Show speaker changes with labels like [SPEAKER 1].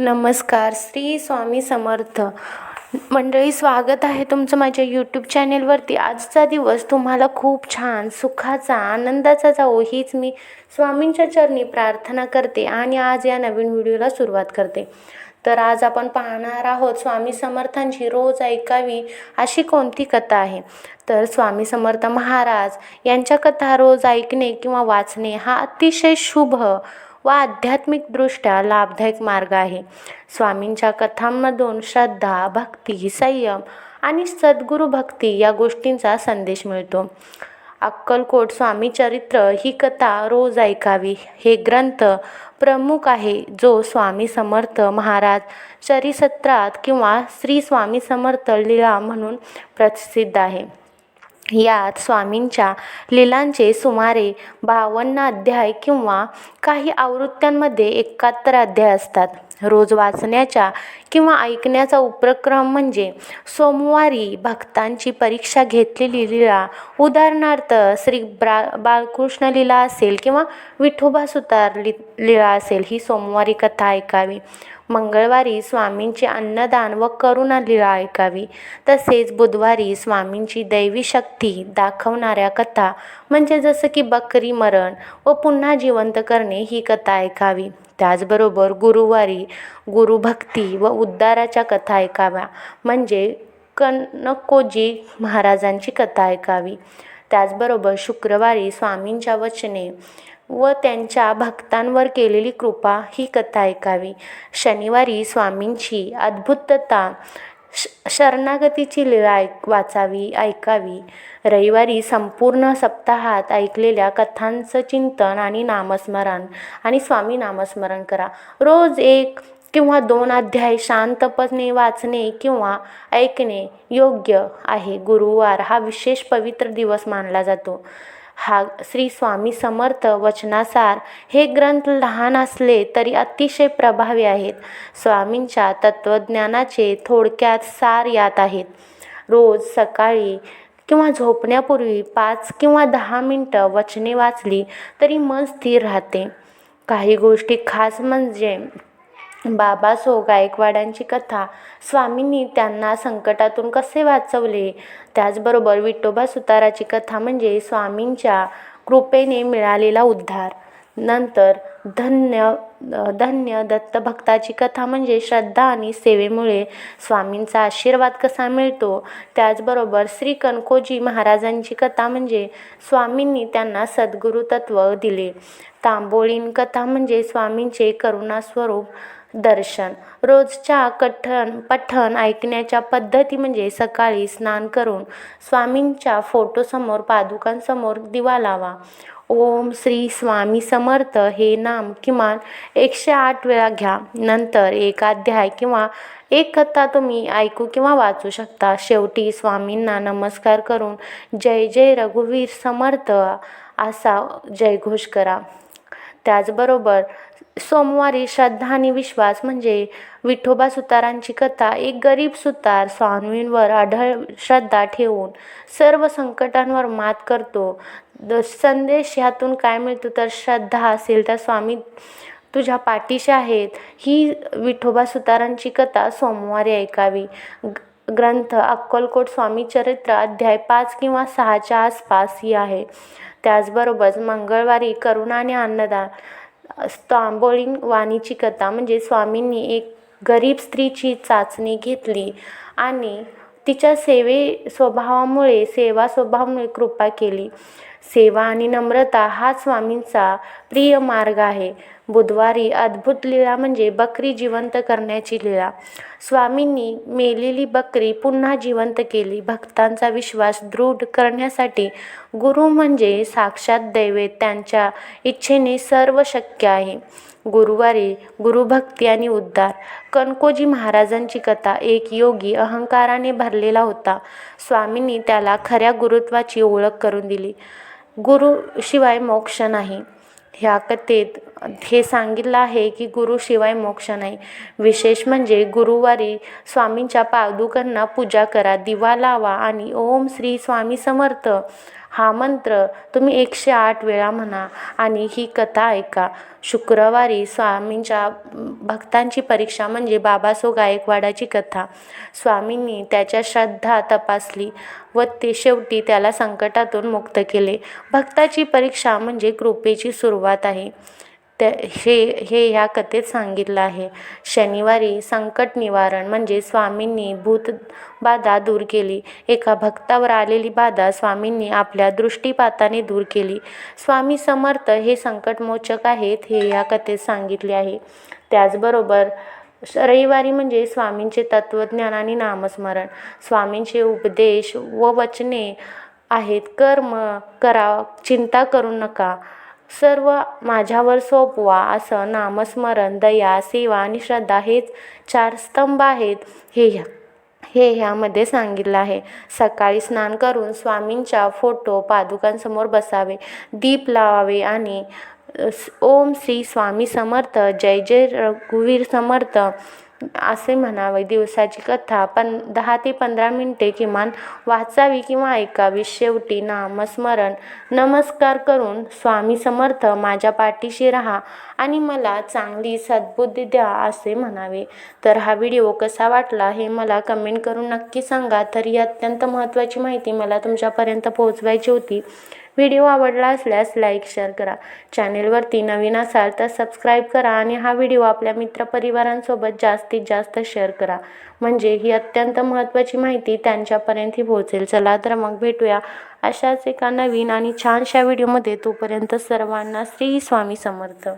[SPEAKER 1] नमस्कार श्री स्वामी समर्थ. मंडळी स्वागत आहे तुमचं माझ्या यूट्यूब चॅनेलवरती आजचा दिवस तुम्हाला खूप छान सुखाचा आनंदाचा जावो हीच मी स्वामींच्या चरणी प्रार्थना करते आणि आज या नवीन व्हिडिओला सुरुवात करते. तर आज आपण पाहणार आहोत स्वामी समर्थांची रोज ऐकावी अशी कोणती कथा आहे? तर स्वामी समर्थ महाराज यांच्या कथा रोज ऐकणे किंवा वाचणे हा अतिशय शुभ व आध्यात्मिकदृष्ट्या लाभदायक मार्ग आहे. स्वामींच्या कथांमधून श्रद्धा भक्ती संयम आणि सद्गुरू भक्ती या गोष्टींचा संदेश मिळतो. अक्कलकोट स्वामी चरित्र ही कथा रोज ऐकावी हे ग्रंथ प्रमुख आहे जो स्वामी समर्थ महाराज चरिसत्रात किंवा श्री स्वामी समर्थ लीळा म्हणून प्रसिद्ध आहे. यात स्वामींच्या लीलांचे सुमारे बावन्न अध्याय किंवा काही आवृत्त्यांमध्ये एकाहत्तर अध्याय असतात. रोज वाचण्याच्या किंवा ऐकण्याचा उपक्रम म्हणजे सोमवारी भक्तांची परीक्षा घेतलेली लीळा उदाहरणार्थ श्री ब्रा बाळकृष्ण लीला असेल किंवा विठोबा सुतार लि लीळा असेल ही सोमवारी कथा ऐकावी. मंगळवारी स्वामींचे अन्नदान व करुणा लीळा ऐकावी. तसेच बुधवारी स्वामींची दैवी शक्ती दाखवणाऱ्या कथा म्हणजे जसं की बकरी मरण व पुन्हा जिवंत करणे ही कथा ऐकावी. त्याचबरोबर गुरुवारी गुरुभक्ती व उद्धाराच्या कथा ऐकाव्या. म्हणजे कनकोजी महाराजांची कथा ऐकावी. त्याचबरोबर शुक्रवारी स्वामींच्या वचने व त्यांच्या भक्तांवर केलेली कृपा ही कथा ऐकावी. शनिवारी स्वामींची अद्भुतता श शरणागतीची लीळा ऐक वाचावी ऐकावी. रविवारी संपूर्ण सप्ताहात ऐकलेल्या कथांचं चिंतन आणि नामस्मरण आणि स्वामी नामस्मरण करा. रोज एक किंवा दोन अध्याय शांतपणे वाचणे किंवा ऐकणे योग्य आहे. गुरुवार हा विशेष पवित्र दिवस मानला जातो. हा श्री स्वामी समर्थ वचनासार हे ग्रंथ लहान असले तरी अतिशय प्रभावी आहेत. स्वामींच्या तत्त्वज्ञानाचे थोडक्यात सार यात आहेत. रोज सकाळी किंवा झोपण्यापूर्वी पाच किंवा दहा मिनटं वचने वाचली तरी मन स्थिर राहते. काही गोष्टी खास म्हणजे बाबा सो गायकवाडांची कथा स्वामींनी त्यांना संकटातून कसे वाचवले? त्याचबरोबर विठोबा सुताराची कथा म्हणजे स्वामींच्या कृपेने मिळालेला उद्धार. नंतर धन्य धन्य दत्तभक्ताची कथा म्हणजे श्रद्धा आणि सेवेमुळे स्वामींचा आशीर्वाद कसा मिळतो? त्याचबरोबर श्री कणकोजी महाराजांची कथा म्हणजे स्वामींनी त्यांना सद्गुरुतत्व दिले. तांबोळीन कथा म्हणजे स्वामींचे करुणास्वरूप दर्शन. रोजच्या कठण पठण ऐकण्याच्या पद्धती म्हणजे सकाळी स्नान करून स्वामींच्या फोटोसमोर पादुकांसमोर दिवा लावा. ओम श्री स्वामी समर्थ. हे नाम किमान एकशे आठ वेळा घ्या. नंतर एक अध्याय किंवा एक कथा तुम्ही ऐकू किंवा वाचू शकता. शेवटी स्वामींना नमस्कार करून जय जय रघुवीर समर्थ असा जयघोष करा. त्याचबरोबर सोमवारी श्रद्धा आणि विश्वास म्हणजे विठोबा सुतारांची कथा एक गरीब सुतार स्वामींवर आढळ श्रद्धा ठेवून सर्व संकटांवर मात करतो. द संदेश ह्यातून काय मिळतो? तर श्रद्धा असेल तर स्वामी तुझ्या पाठीशी आहेत. ही विठोबा सुतारांची कथा सोमवारी ऐकावी. ग्रंथ अक्कलकोट स्वामी चरित्र अध्याय पाच किंवा सहाच्या आसपास ही आहे. त्याचबरोबर मंगळवारी करुणा आणि अन्नदान. तांबोळी वाणीची कथा. म्हणजे स्वामींनी एक गरीब स्त्रीची चाचणी घेतली आणि तिच्या सेवे स्वभावामुळे सेवा स्वभावामुळे कृपा केली. सेवा आणि नम्रता हा स्वामींचा प्रिय मार्ग आहे. बुधवारी अद्भुत लीळा म्हणजे बकरी जिवंत करण्याची लीळा. स्वामींनी मेलेली बकरी पुन्हा जिवंत केली. भक्तांचा विश्वास दृढ करण्यासाठी गुरु म्हणजे साक्षात दैवे त्यांच्या इच्छेने सर्व शक्य आहे. गुरुवारी गुरुभक्ती आणि उद्धार. कणकोजी महाराजांची कथा एक योगी अहंकाराने भरलेला होता. स्वामींनी त्याला खऱ्या गुरुत्वाची ओळख करून दिली. गुरुशिवाय मोक्ष नाही. ह्या कथेत हे सांगितलं आहे की गुरुशिवाय मोक्ष नाही. विशेष म्हणजे गुरुवारी स्वामींच्या पादुकांना पूजा करा दिवा लावा आणि ओम श्री स्वामी समर्थ. हा मंत्र तुम्ही एकशे आठ वेळा म्हणा आणि ही कथा ऐका. शुक्रवारी स्वामींच्या भक्तांची परीक्षा म्हणजे बाबासो गायकवाडाची कथा. स्वामींनी त्याच्या श्रद्धा तपासली व ते शेवटी त्याला संकटातून मुक्त केले. भक्ताची परीक्षा म्हणजे कृपेची सुरुवात आहे. त्या हे हे ह्या कथेत सांगितलं आहे. शनिवारी संकट निवारण म्हणजे स्वामींनी भूत बाधा दूर केली. एका भक्तावर आलेली बाधा स्वामींनी आपल्या दृष्टीपाताने दूर केली. स्वामी समर्थ हे संकटमोचक आहेत हे या कथेत सांगितले आहे. त्याचबरोबर रविवारी म्हणजे स्वामींचे तत्त्वज्ञान आणि नामस्मरण. स्वामींचे उपदेश व वचने आहेत. कर्म करा चिंता करू नका. सर्व माझ्यावर सोपवा असं नामस्मरण दया सेवा आणि श्रद्धा हेच चार स्तंभ आहेत हे ह्या हे ह्यामध्ये सांगितलं आहे. सकाळी स्नान करून स्वामींच्या फोटो पादुकांसमोर बसावे दीप लावावे आणि ओम श्री स्वामी समर्थ जय जय रघुवीर समर्थ असे म्हणावे. दिवसाची कथा पण दहा ते पंधरा मिनटे किमान वाचावी किंवा ऐकावी. शेवटी नामस्मरण नमस्कार करून स्वामी समर्थ माझ्या पाठीशी राहा आणि मला चांगली सद्बुद्धी द्या असे म्हणावे. तर हा व्हिडिओ कसा वाटला हे मला कमेंट करून नक्की सांगा. तर ही अत्यंत महत्त्वाची माहिती मला तुमच्यापर्यंत पोहोचवायची होती. व्हिडिओ आवडला असल्यास लाईक शेअर करा. चॅनेलवरती नवीन असाल तर सबस्क्राईब करा आणि हा व्हिडिओ आपल्या मित्रपरिवारांसोबत जास्तीत जास्त शेअर करा. म्हणजे ही अत्यंत महत्त्वाची माहिती त्यांच्यापर्यंतही पोहोचेल. चला तर मग भेटूया अशाच एका नवीन आणि छानशा व्हिडिओमध्ये. तोपर्यंत सर्वांना श्री स्वामी समर्थ.